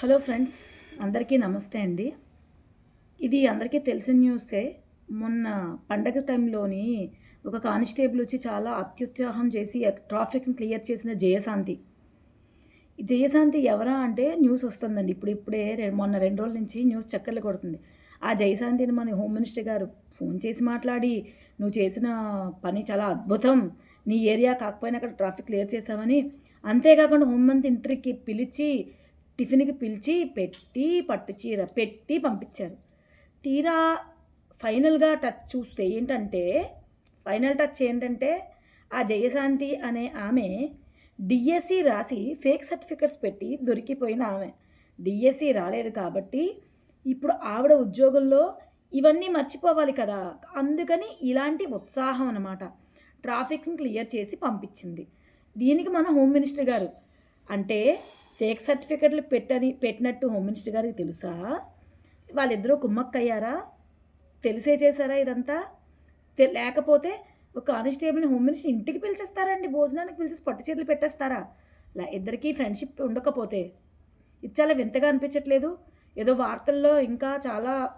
Hello friends అందరికీ నమస్తే అండి. ఇది అందరికీ తెలిసిన న్యూసే. మొన్న పండగ టైంలోని ఒక కానిస్టేబుల్ వచ్చి చాలా అత్యుత్సాహం చేసి ట్రాఫిక్ని క్లియర్ చేసిన జయశాంతి. జయశాంతి ఎవరా అంటే న్యూస్ వస్తుందండి. ఇప్పుడు ఇప్పుడే మొన్న రెండు రోజుల నుంచి న్యూస్ చక్కర్లు కొడుతుంది. ఆ జయశాంతిని మన హోమ్ మినిస్టర్ గారు ఫోన్ చేసి మాట్లాడి నువ్వు చేసిన పని చాలా అద్భుతం. నీ ఏరియా కాకపోయినా అక్కడ ట్రాఫిక్ క్లియర్ చేసావని అంతేకాకుండా హోమ్ మంత్ ఇంటర్కి పిలిచి టిఫిన్కి పిలిచి పెట్టి పట్టు చీర పెట్టి పంపించారు. తీరా ఫైనల్గా టచ్ చూస్తే ఏంటంటే ఫైనల్ టచ్ ఏంటంటే ఆ జయశాంతి అనే ఆమె డిఎస్సి రాసి ఫేక్ సర్టిఫికెట్స్ పెట్టి దొరికిపోయిన ఆమె. డిఎస్సి రాలేదు కాబట్టి ఇప్పుడు ఆవిడ ఉద్యోగంలో ఇవన్నీ మర్చిపోవాలి కదా. అందుకని ఇలాంటి ఉత్సాహం అనమాట ట్రాఫిక్ని క్లియర్ చేసి పంపించింది. దీనికి మన హోమ్ మినిస్టర్ గారు అంటే ఫేక్ సర్టిఫికెట్లు పెట్టని పెట్టినట్టు హోమ్ మినిస్టర్ గారికి తెలుసా? వాళ్ళిద్దరూ కుమ్మక్కయ్యారా? తెలిసే చేశారా ఇదంతా? తె- లేకపోతే ఒక కానిస్టేబుల్ని హోమ్ మినిస్టర్ ఇంటికి పిలిచేస్తారండి భోజనానికి పిలిచేసి పట్టు చీరలు పెట్టేస్తారా? ఇలా ఇద్దరికీ ఫ్రెండ్షిప్ ఉండకపోతే ఇది చాలా వింతగా అనిపించట్లేదు? ఏదో వార్తల్లో ఇంకా చాలా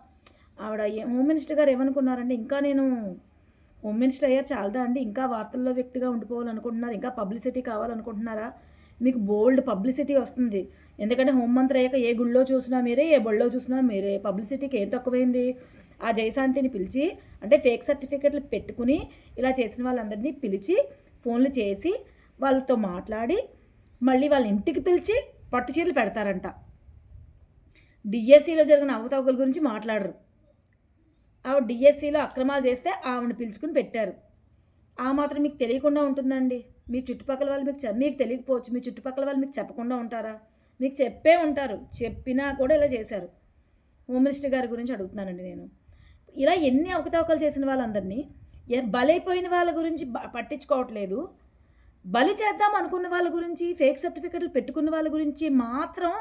ఆవిడ హోమ్ మినిస్టర్ గారు ఏమనుకున్నారండి ఇంకా నేను హోమ్ మినిస్టర్ అయ్యారు చాలదా అండి? ఇంకా వార్తల్లో వ్యక్తిగా ఉండిపోవాలనుకుంటున్నారు ఇంకా పబ్లిసిటీ కావాలనుకుంటున్నారా? మీకు బోల్డ్ పబ్లిసిటీ వస్తుంది. ఎందుకంటే హోంమంత్రి అయ్యాక ఏ గుళ్ళో చూసినా మీరే ఏ బళ్ళో చూసినా మీరే. పబ్లిసిటీకి ఏం తక్కువైంది? ఆ జయశాంతిని పిలిచి అంటే ఫేక్ సర్టిఫికెట్లు పెట్టుకుని ఇలా చేసిన వాళ్ళందరినీ పిలిచి ఫోన్లు చేసి వాళ్ళతో మాట్లాడి మళ్ళీ వాళ్ళ ఇంటికి పిలిచి పట్టు చీరలు పెడతారంట. డిఎస్సిలో జరిగిన అవతవకల గురించి మాట్లాడరు. ఆవిడ డిఎస్సిలో అక్రమాలు చేస్తే ఆవిడని పిలుచుకుని పెట్టారు. ఆ మాత్రం మీకు తెలియకుండా ఉంటుందండి. మీ చుట్టుపక్కల వాళ్ళు మీకు మీకు తెలియకపోవచ్చు. మీ చుట్టుపక్కల వాళ్ళు మీకు చెప్పకుండా ఉంటారా? మీకు చెప్పే ఉంటారు. చెప్పినా కూడా ఇలా చేశారు. హోమ్ మినిస్టర్ గారి గురించి అడుగుతున్నానండి నేను. ఇలా ఎన్ని అవకతవకలు చేసిన వాళ్ళందరినీ బలైపోయిన వాళ్ళ గురించి పట్టించుకోవట్లేదు. బలి చేద్దాం అనుకున్న వాళ్ళ గురించి ఫేక్ సర్టిఫికెట్లు పెట్టుకున్న వాళ్ళ గురించి మాత్రం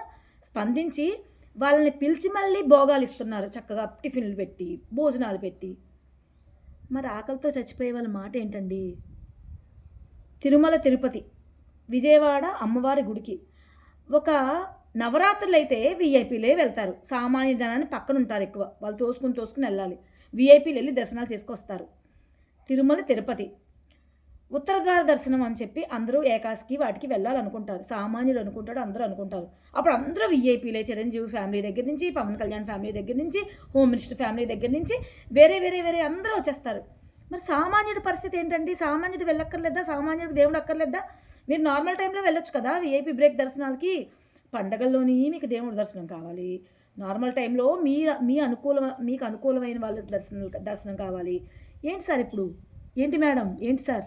స్పందించి వాళ్ళని పిలిచి మళ్ళీ భోగాలు ఇస్తున్నారు. చక్కగా టిఫిన్లు పెట్టి భోజనాలు పెట్టి. మరి ఆకలితో చచ్చిపోయే వాళ్ళ మాట ఏంటండి? తిరుమల తిరుపతి విజయవాడ అమ్మవారి గుడికి. ఒక నవరాత్రులు అయితే వీఐపీలే వెళ్తారు. సామాన్య జనాన్ని పక్కన ఉంటారు ఎక్కువ. వాళ్ళు తోసుకుని తోసుకుని వెళ్ళాలి. వీఐపీలు వెళ్ళి దర్శనాలు చేసుకొస్తారు. తిరుమల తిరుపతి. ఉత్తర ద్వార దర్శనం అని చెప్పి అందరూ ఏకాశికి వాటికి వెళ్ళాలనుకుంటారు. సామాన్యుడు అనుకుంటాడు అందరూ అనుకుంటారు. అప్పుడు అందరూ విఐపీలే చిరంజీవి ఫ్యామిలీ దగ్గర నుంచి పవన్ కళ్యాణ్ ఫ్యామిలీ దగ్గర నుంచి హోమ్ మినిస్టర్ ఫ్యామిలీ దగ్గర నుంచి వేరే వేరే వేరే అందరూ వచ్చేస్తారు. మరి సామాన్యుడి పరిస్థితి ఏంటండి? సామాన్యుడు వెళ్ళక్కర్లేదా? సామాన్యుడికి దేవుడు అక్కర్లేదా? మీరు నార్మల్ టైంలో వెళ్ళొచ్చు కదా విఐపీ బ్రేక్ దర్శనాలకి. పండగల్లోని మీకు దేవుడి దర్శనం కావాలి. నార్మల్ టైంలో మీ మీ అనుకూల మీకు అనుకూలమైన వాళ్ళ దర్శనం దర్శనం కావాలి. ఏంటి సార్ ఇప్పుడు? ఏంటి మేడం? ఏంటి సార్?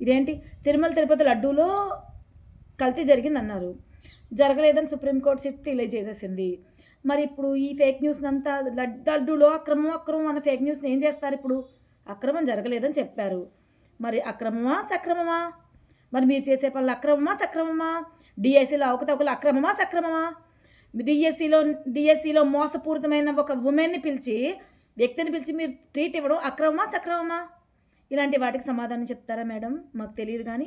ఇదేంటి? తిరుమల తిరుపతి లడ్డూలో కల్తీ జరిగిందన్నారు. జరగలేదని సుప్రీంకోర్టు సిట్ తెలియజేసేసింది. మరి ఇప్పుడు ఈ ఫేక్ న్యూస్ని అంతా లడ్- లడ్డూలో అక్రమం అక్రమం అన్న ఫేక్ న్యూస్ని ఏం చేస్తారు ఇప్పుడు? అక్రమం జరగలేదని చెప్పారు. మరి అక్రమమా సక్రమమా? మరి మీరు చేసే పనులు అక్రమమా సక్రమమా? డిఎస్సిలో అవకతవకలు అక్రమమా సక్రమమా? డిఎస్సిలో డిఎస్సిలో మోసపూరితమైన ఒక ఉమెన్ని పిలిచి వ్యక్తిని పిలిచి మీరు ట్రీట్ ఇవ్వడం అక్రమమా సక్రమమా? ఇలాంటి వాటికి సమాధానం చెప్తారా మేడం? మాకు తెలియదు కానీ.